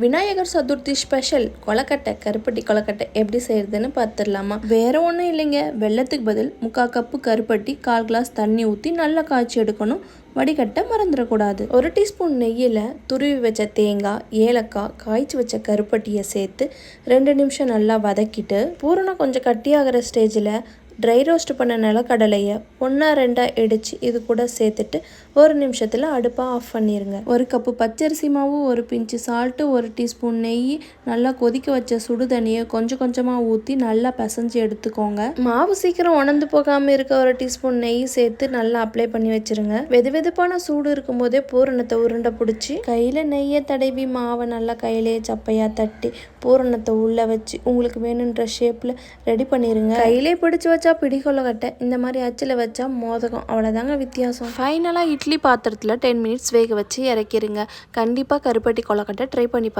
Vinayagar Chaturthi special kozhukattai கருப்பட்டி கொலக்கட்டை எப்படி செய்யறதுன்னு பார்த்துடலாமா வேற ஒன்றும் இல்லைங்க. வெள்ளத்துக்கு பதில் முக்கால் கப்பு கருப்பட்டி கால் கிளாஸ் தண்ணி ஊற்றி நல்லா காய்ச்சி எடுக்கணும். வடிகட்ட மறந்துடக்கூடாது. ஒரு டீஸ்பூன் நெய்யில் துருவி வச்ச தேங்காய் ஏலக்காய் காய்ச்சி வச்ச கருப்பட்டியை சேர்த்து ரெண்டு நிமிஷம் நல்லா வதக்கிட்டு பூரணம் கொஞ்சம் கட்டியாகிற ஸ்டேஜில் ட்ரை ரோஸ்ட் பண்ண நிலக்கடலையை ஒன்றா ரெண்டாக இடித்து இது கூட சேர்த்துட்டு ஒரு நிமிஷத்தில் அடுப்பாக ஆஃப் பண்ணிடுங்க ஒரு கப்பு பச்சரிசி மாவு ஒரு பிஞ்சு சால்ட்டு ஒரு டீஸ்பூன் நெய் நல்லா கொதிக்க வச்ச சுடு தண்ணியை கொஞ்சம் கொஞ்சமாக ஊற்றி நல்லா பிசைஞ்சு எடுத்துக்கோங்க. மாவு சீக்கிரம் உணர்ந்து போகாமல் இருக்க ஒரு டீஸ்பூன் நெய் சேர்த்து நல்லா அப்ளை பண்ணி வச்சிருங்க. வெது வெதுப்பான சூடு இருக்கும்போதே பூரணத்தை உருண்டை பிடிச்சி கையில் நெய்யை தடவி மாவை நல்லா கையிலேயே சப்பையாக தட்டி பூரணத்தை உள்ளே வச்சு உங்களுக்கு வேணுன்ற ஷேப்பில் ரெடி பண்ணிடுங்க கையிலே பிடிச்சி வச்சா பிடிக்கொள்ளக்கட்டை இந்த மாதிரி அச்சில் வச்சா மோதகம். அவ்வளோதாங்க வித்தியாசம். ஃபைனலாக இட்லி பாத்திரத்தில் டென் மினிட்ஸ் வேக வச்சு இறக்கிருங்க. கண்டிப்பாக கருப்பட்டி கொலக்கட்டை ட்ரை பண்ணி